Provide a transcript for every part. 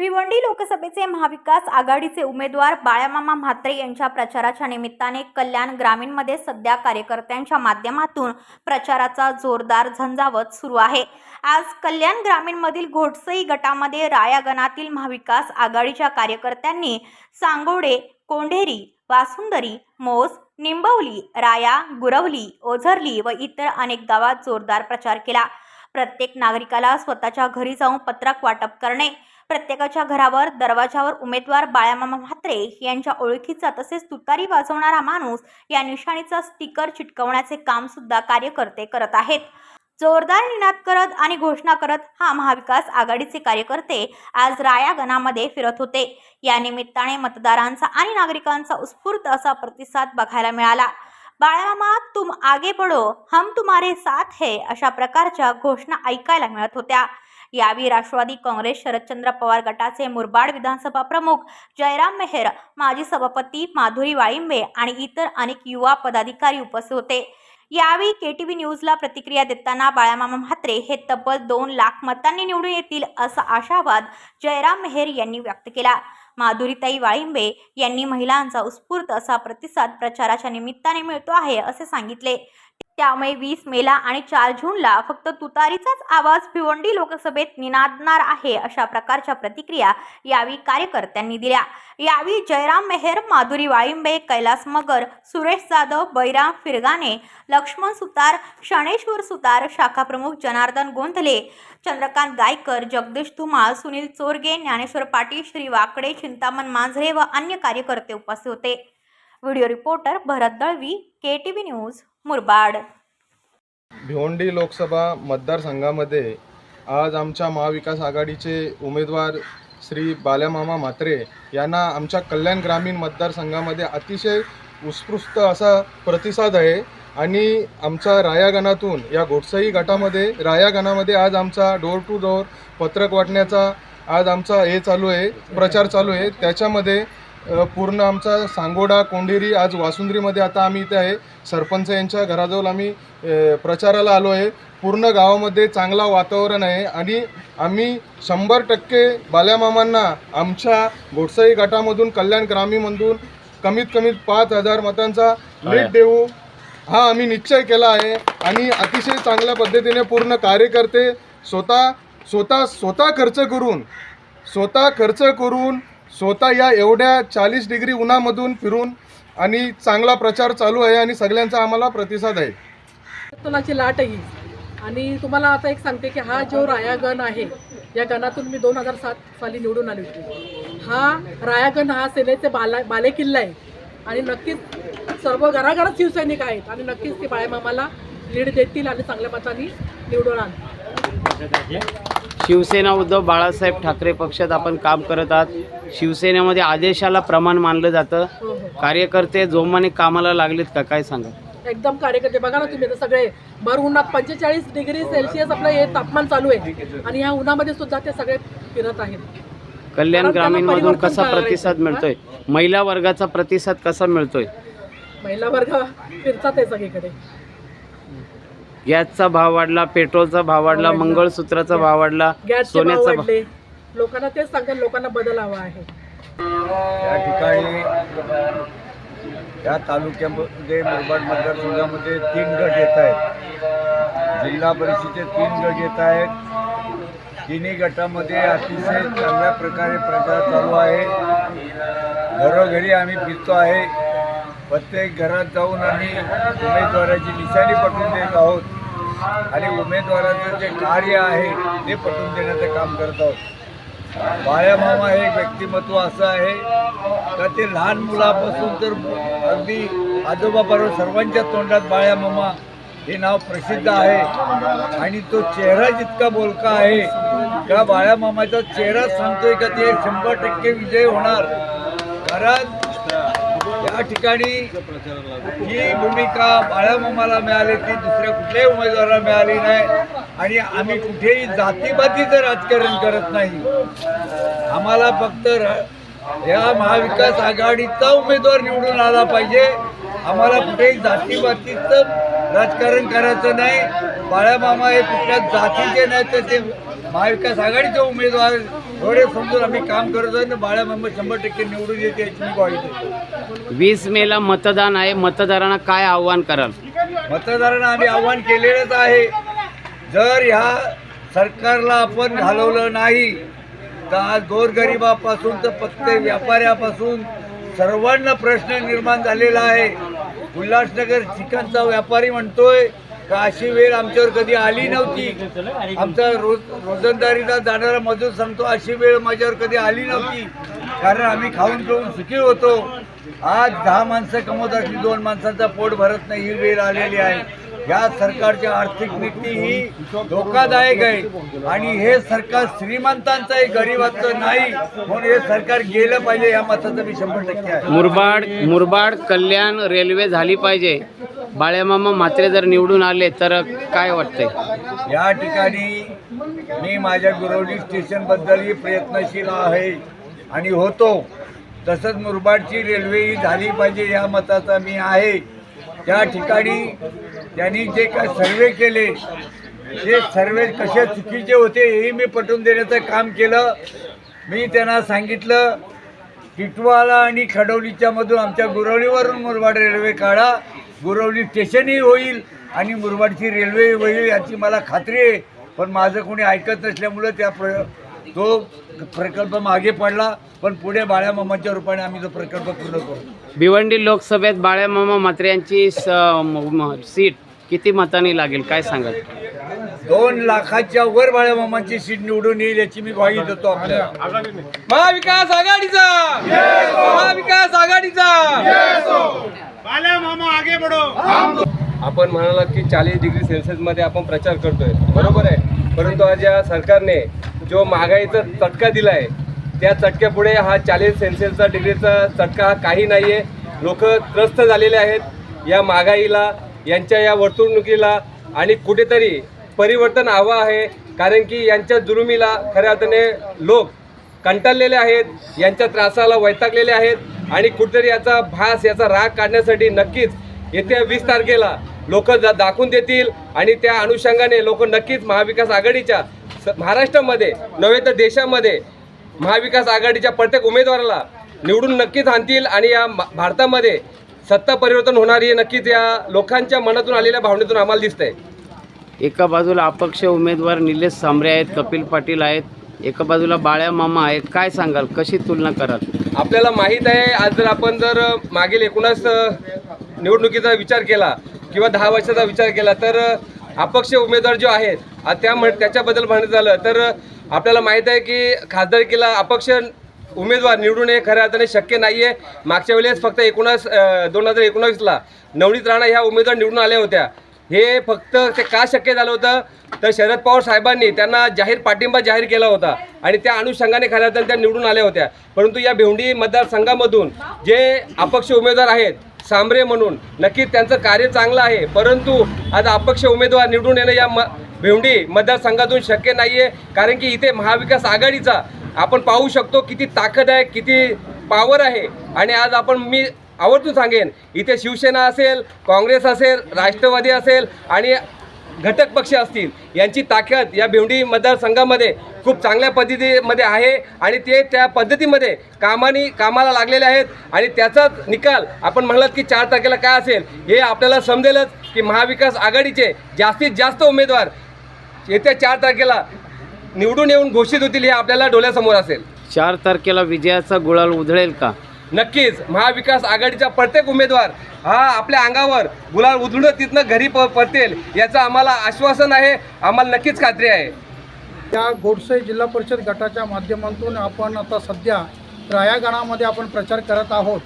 भिवंडी लोकसभेचे महाविकास आघाडीचे उमेदवार बाळामामा म्हात्रे यांच्या प्रचाराच्या निमित्ताने कल्याण ग्रामीणमध्ये सध्या कार्यकर्त्यांच्या माध्यमातून प्रचाराचा जोरदार झंझावत सुरू आहे. आज कल्याण ग्रामीणमधील घोटसई गटामध्ये रायागणातील महाविकास आघाडीच्या कार्यकर्त्यांनी सांगोडे कोंढेरी वासुंदरी मोस निंबवली राया गुरवली ओझरली व इतर अनेक गावात जोरदार प्रचार केला. प्रत्येक नागरिकाला स्वतःच्या घरी जाऊन पत्रक वाटप करणे प्रत्येकाच्या घरावर दरवाजावर उमेदवार बाळामामा म्हात्रे यांच्या ओळखीचा तसेच तुतारी वाजवणारा माणूस या निशाणीचा स्टिकर चिटकवण्याचे काम सुद्धा कार्यकर्ते करत आहेत. जोरदार निनाद करत आणि घोषणा करत हा महाविकास आघाडीचे कार्यकर्ते आज रायागणामध्ये फिरत होते. या निमित्ताने मतदारांचा आणि नागरिकांचा उत्स्फूर्त असा प्रतिसाद बघायला मिळाला. बाळामामा तुम आगे पडो हम तुम्हारे साथ है अशा प्रकारच्या घोषणा ऐकायला मिळत होत्या. यावेळी राष्ट्रवादी काँग्रेस शरदचंद्र पवार गटाचे मुरबाड विधानसभा प्रमुख जयराम मेहर माजी सभापती माधुरी वाळिंबे आणि इतर अनेक युवा पदाधिकारी उपस्थित होते. यावेळी के टी व्ही न्यूजला प्रतिक्रिया देताना बाळामामा म्हात्रे हे तब्बल दोन लाख मतांनी निवडून येतील असा आशावाद जयराम मेहर यांनी व्यक्त केला. माधुरीताई वाळिंबे यांनी महिलांचा उत्स्फूर्त असा प्रतिसाद प्रचाराच्या निमित्ताने मिळतो आहे असे सांगितले. त्यामुळे वीस मेला आणि चार जूनला फक्त तुतारीचाच आवाज भिवंडी लोकसभेत निनादणार आहे अशा प्रकारच्या प्रतिक्रिया यावेळी कार्यकर्त्यांनी दिल्या. यावेळी जयराम मेहर माधुरी वाळिंबे कैलास मगर सुरेश जाधव बैराम फिरगाणे लक्ष्मण सुतार शणेश्वर सुतार शाखाप्रमुख जनार्दन गोंधले चंद्रकांत गायकर जगदीश धुमाळ सुनील चोरगे ज्ञानेश्वर पाटील श्री वाकडे चिंतामण मांजरे व अन्य कार्यकर्ते उपस्थित होते. Video reporter Bharat Dalvi K T V news Murbad. Bhiwandi Lok Sabha मतदारसंघामध्ये आज आमच्या महाविकास आघाडीचे उमेदवार श्री बाल्यामामा म्हात्रे यांना आमच्या कल्याण ग्रामीण मतदारसंघामध्ये अतिशय उत्स्फूर्त असा प्रतिसाद आहे आणि आमच्या रायागणातून या घोटसाई गटामध्ये रायागणामध्ये आज आमचा डोर टू डोर पत्रक वाटण्याचा आज आमचा हे चालू आहे प्रचार चालू आहे. त्याच्यामध्ये पूर्ण आमचा सांगोडा कोंढेरी आज वासुंद्रीमध्ये आता आम्ही इथे आहे. सरपंच यांच्या घराजवळ आम्ही प्रचाराला आलो आहे. पूर्ण गावामध्ये चांगला वातावरण आहे आणि आम्ही शंभर टक्के बाल्यामामांना आमच्या गोडसाई गटामधून कल्याण ग्रामीणमधून कमीत कमीत पाच हजार मतांचा लीड देऊ हा आम्ही निश्चय केला आहे. आणि अतिशय चांगल्या पद्धतीने पूर्ण कार्यकर्ते स्वतः स्वतः स्वतः खर्च करून स्वतः खर्च करून स्वतः या एवढ्या चाळीस डिग्री उन्हामधून फिरून आणि चांगला प्रचार चालू आहे आणि सगळ्यांचा आम्हाला प्रतिसाद आहे. तुलाची लाट आहे आणि तुम्हाला आता एक सांगते की हा जो रायागण आहे या गणातून मी दोन हजार सात साली निवडून आली होती. हा रायागण हा सेनेचे बाला बालेकिल्ला आहे. आणि नक्कीच सर्व घराघरात शिवसैनिक आहेत आणि नक्कीच ते बाळेमामाला लीड देतील आणि चांगल्या मताने निवडून आणतील. शिवसेना उद्धव बाळासाहेब ठाकरे पक्षात आपण काम करत आहात. शिवसेनेमध्ये आदेशाला प्रमाण मानलं जातं. कार्यकर्ते जोमाने कामाला लागलेत का? काय सांगा एकदम कार्यकर्ते. बघा ना तुम्ही सगळे भर उन्हात पंचेचाळीस डिग्री सेल्सिअस आपलं हे तापमान चालू आहे. आणि ह्या उन्हामध्ये सुद्धा ते सगळे फिरत आहेत. कल्याण ग्रामीणमधून परिवर्तन कसा. प्रतिसाद मिळतोय? महिला वर्गाचा प्रतिसाद कसा मिळतोय? महिला वर्ग फिरतात आहे सगळीकडे. गॅसचा भाव वाढला पेट्रोलचा भाव वाढला वाढला. मंगळसूत्राचा भाव वाढला गॅसचे भाव सोन्याचा भाव वाढले लोकांना तेच सांगतात लोकांना बदल हवा आहे. या ठिकाणी या तालुक्यामध्ये मुरबाड मतदारसंघामध्ये तीन गट येत आहेत. जिल्हा परिषदेचे तीन गट येत आहेत. तिन्ही गटामध्ये अतिशय चांगल्या प्रकारे प्रचार चालू आहे. घरोघरी आम्ही फिरतो आहे. प्रत्येक घरात जाऊन आम्ही उमेदवाराची निशाणी पटवून देत आहोत. आणि उमेदवाराचं जे कार्य आहे ते पटवून देण्याचं काम करत आहोत. बाळ्यामामा हे व्यक्तिमत्व असं आहे का ते लहान मुलापासून तर अगदी आजोबाबरोबर सर्वांच्या तोंडात बाळ्यामामा हे नाव प्रसिद्ध आहे. आणि तो चेहरा जितका बोलका आहे का बाळ्यामामाचा चेहरा सांगतोय का ते शंभर टक्के विजय होणार? कारण या ठिकाणी ही भूमिका बाळामामाला मिळाली ती दुसऱ्या कुठल्याही उमेदवाराला मिळाली नाही. आणि आम्ही कुठेही जातीपातीचं राजकारण करत नाही. आम्हाला फक्त या महाविकास आघाडीचा उमेदवार निवडून आला पाहिजे. आम्हाला कुठेही जातीपातीचं राजकारण करायचं नाही. बाळामामा हे कुठल्या जातीचे नाही तर ते महाविकास आघाडीचे उमेदवार एवढे समजून आम्ही काम करत आहोत बाळामामा शंभर टक्के निवडून येते याची मी ग्वाही देतो. वीस मेला मतदान आहे मतदारांना काय आव्हान कराल? मतदारांना आम्ही आव्हान केलेलंच आहे. जर ह्या सरकारला आपण घालवलं नाही तर आज गोरगरिबापासून तर प्रत्येक व्यापाऱ्यापासून सर्वांना प्रश्न निर्माण झालेला आहे. उल्हासनगर चिकनचा व्यापारी म्हणतोय का अशी वेळ आमच्यावर कधी आली नव्हती? आमचा रोज रोजंदारीला जाणारा मजूर सांगतो अशी वेळ माझ्यावर कधी आली नव्हती. कारण आम्ही खाऊन पिऊन सुखी होतो. आज दहा माणसं कमवत असली दोन माणसांचा पोट भरत नाही ही वेळ आलेली आहे. या सरकारची आर्थिक नीती ही धोकादायक आहे. आणि हे सरकार श्रीमंतांचं आहे गरिबाचं नाही. म्हणून हे सरकार गेलं पाहिजे या मताचं मी शंभर टक्के आहे. मुरबाड मुरबाड कल्याण रेल्वे झाली पाहिजे. बाळ्यामामा म्हात्रे जर निवडून आले तर काय वाटतंय? या ठिकाणी मी माझ्या गुरवडी स्टेशनबद्दलही प्रयत्नशील आहे. आणि होतो. तसंच मुरबाडची रेल्वे ही झाली पाहिजे या मताचा मी आहे. त्या ठिकाणी त्यांनी जे काय सर्वे केले ते सर्वे कसे चुकीचे होते हे मी पटवून देण्याचं काम केलं. मी त्यांना सांगितलं टिटवाला आणि खडवलीच्या मधून आमच्या गुरवलीवरून मुरबाड रेल्वे काढा. गुरवली स्टेशनही होईल आणि मुरबाडची रेल्वे होईल याची मला खात्री आहे. पण माझं कोणी ऐकत नसल्यामुळं त्या प्र तो प्रकल्प मागे पडला. पण पुढे बाळ्यामामाच्या रूपाने आम्ही तो प्रकल्प पूर्ण करू. भिवंडी लोकसभेत बाळ्यामामा म्हात्रे यांची स- म- म- सीट किती मतांनी लागेल? काय सांगाल? दोन लाखाच्या वर बाळ्यामामाची सीट निवडून येईल याची मी ग्वाही देतो आपल्याला. महाविकास आघाडीचा! महाविकास आघाडीचा! आपण म्हणाला की चाळीस डिग्री सेल्सिअसमध्ये आपण प्रचार करतोय. बरोबर आहे. परंतु आज या सरकारने जो महागाईचा चटका दिला आहे त्या चटक्यापुढे हा चाळीस सेल्सिअसचा डिग्रीचा चटका हा काही नाही आहे लोक त्रस्त झालेले आहेत. या महागाईला यांच्या या वर्तणुकीला आणि कुठेतरी परिवर्तन हवं आहे. कारण की यांच्या जुलुमीला खऱ्या अर्थाने लोक कंटाळलेले आहेत यांच्या त्रासाला वैतागलेले आहेत. आणि कुठेतरी याचा भास याचा राग काढण्यासाठी नक्कीच येत्या वीस तारखेला लोक दाखवून देतील आणि त्या अनुषंगाने लोक नक्कीच महाविकास आघाडीच्या स- महाराष्ट्रामध्ये नव्हे तर देशामध्ये महाविकास आघाडीच्या प्रत्येक उमेदवाराला निवडून नक्कीच आणतील आणि या भारतामध्ये सत्ता परिवर्तन होणार हे नक्कीच या लोकांच्या मनातून आलेल्या भावनेतून आम्हाला दिसतंय. एका बाजूला अपक्ष उमेदवार निलेश सांबरे आहेत कपिल पाटील आहेत एका बाजूला बाळ्या मामा आहेत. काय सांगाल? कशी तुलना कराल? आपल्याला माहीत आहे आज जर आपण जर मागील एकूणच निवडणुकीचा विचार केला किंवा दहा वर्षाचा विचार केला तर अपक्ष उमेदवार जो आहेत त्या म्हण त्याच्याबद्दल म्हणत झालं. तर आपल्याला माहीत आहे की खासदारकीला अपक्ष उमेदवार निवडून हे खऱ्या अर्थाने शक्य नाही आहे मागच्या वेळेस फक्त एकोणास दोन हजार एकोणावीसला नवनीत राणा ह्या उमेदवार निवडून आल्या होत्या. हे फक्त ते का शक्य झालं होतं? तर शरद पवार साहेबांनी त्यांना जाहीर पाठिंबा जाहीर केला होता आणि त्या अनुषंगाने खऱ्या अर्थाने त्या निवडून आल्या होत्या. परंतु या भेवंडी मतदारसंघामधून जे अपक्ष उमेदवार आहेत सांबरे म्हणून नक्की त्यांचं कार्य चांगलं आहे. परंतु आज अपक्ष उमेदवार निवडून येणं या म भेवंडी मतदारसंघातून शक्य नाही आहे कारण की इथे महाविकास आघाडीचा आपण पाहू शकतो किती ताकद आहे किती पावर आहे. आणि आज आपण मी आवर्जून सांगेन इथे शिवसेना असेल काँग्रेस असेल राष्ट्रवादी असेल आणि घटक पक्ष असतील यांची ताकद या भिवंडी मतदारसंघामध्ये खूप चांगल्या पद्धतीमध्ये आहे आणि ते त्या पद्धतीमध्ये कामानी कामाला लागलेले आहेत आणि त्याचाच निकाल आपण म्हणलात की चार तारखेला काय असेल हे आपल्याला समजेलच की महाविकास आघाडीचे जास्तीत जास्त उमेदवार येत्या चार तारखेला निवडून येऊन घोषित होतील हे आपल्याला डोळ्यासमोर असेल. चार तारखेला विजयाचा गुळाल उधळेल का? नक्कीच महाविकास आघाडीचा प्रत्येक उमेदवार हा आपल्या अंगावर गुलाल उधळून तिथनं घरी प परतेल याचं आम्हाला आश्वासन आहे. आम्हाला नक्कीच खात्री आहे. या गोडसे जिल्हा परिषद गटाच्या माध्यमातून आपण आता सध्या रायागणामध्ये आपण प्रचार करत आहोत.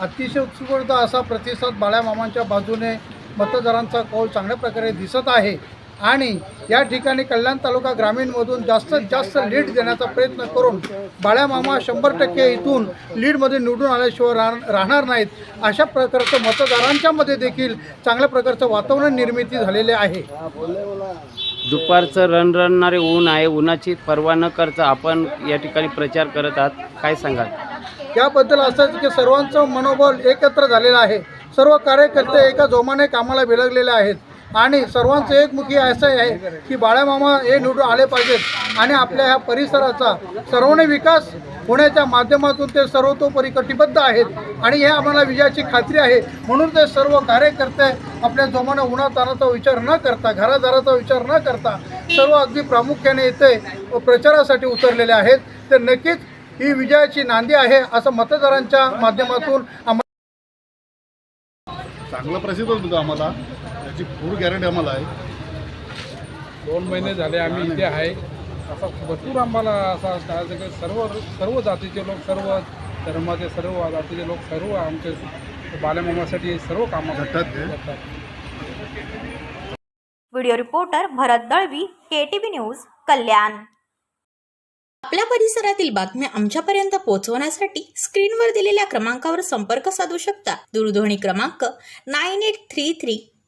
अतिशय उत्स्फूर्त असा प्रतिसाद बाळ्यामामांच्या बाजूने मतदारांचा कौल चांगल्या प्रकारे दिसत आहे. आणि या ठिकाणी कल्याण तालुका ग्रामीणमधून जास्तीत जास्त लीड देण्याचा प्रयत्न करून बाळ्यामामा शंभर टक्के इथून लीडमध्ये निवडून आल्याशिवाय राह राहणार नाहीत. अशा प्रकारचं मतदारांच्या मध्ये देखील चांगल्या प्रकारचं वातावरण निर्मिती झालेले आहे. दुपारचं रणरणणारे ऊन आहे. उन्हाची पर्वा न करता आपण या ठिकाणी प्रचार करत आहात. काय सांगाल? याबद्दल असंच की सर्वांचं मनोबल एकत्र झालेलं आहे. सर्व कार्यकर्ते एका जोमाने कामाला बिलगलेले आहेत. आणि सर्वांचं एकमुखी असं आहे की बाळामामा हे निवडून आले पाहिजेत. आणि आपल्या ह्या परिसराचा सर्वांनी विकास होण्याच्या माध्यमातून ते सर्वतोपरी कटिबद्ध आहेत. आणि हे आम्हाला विजयाची खात्री आहे. म्हणून ते सर्व कार्यकर्ते आपल्या जोमाने उन्हातानाचा विचार न करता घरादाराचा विचार न करता सर्व अगदी प्रामुख्याने इथे प्रचारासाठी उतरलेले आहेत. तर नक्कीच ही विजयाची नांदी आहे असं मतदारांच्या माध्यमातून आम्हाला चांगला प्रसिद्ध होतो आम्हाला. त्याची फुल गॅरंटी आम्हाला आहे. दोन महिने झाले आम्ही इथे आहे. असा भरपूर आम्हाला असा काय सगळे सर्व सर्व जातीचे लोक सर्व धर्माचे सर्व जातीचे लोक सर्व आमचे बालमामासाठी सर्व कामं. करतात video reporter Bharat Dalvi K news Kalyan. आपल्या परिसरातील बातम्या आमच्यापर्यंत पोहोचवण्यासाठी स्क्रीनवर दिलेल्या क्रमांकावर संपर्क साधू शकता. दूरध्वनी क्रमांक nine eight three three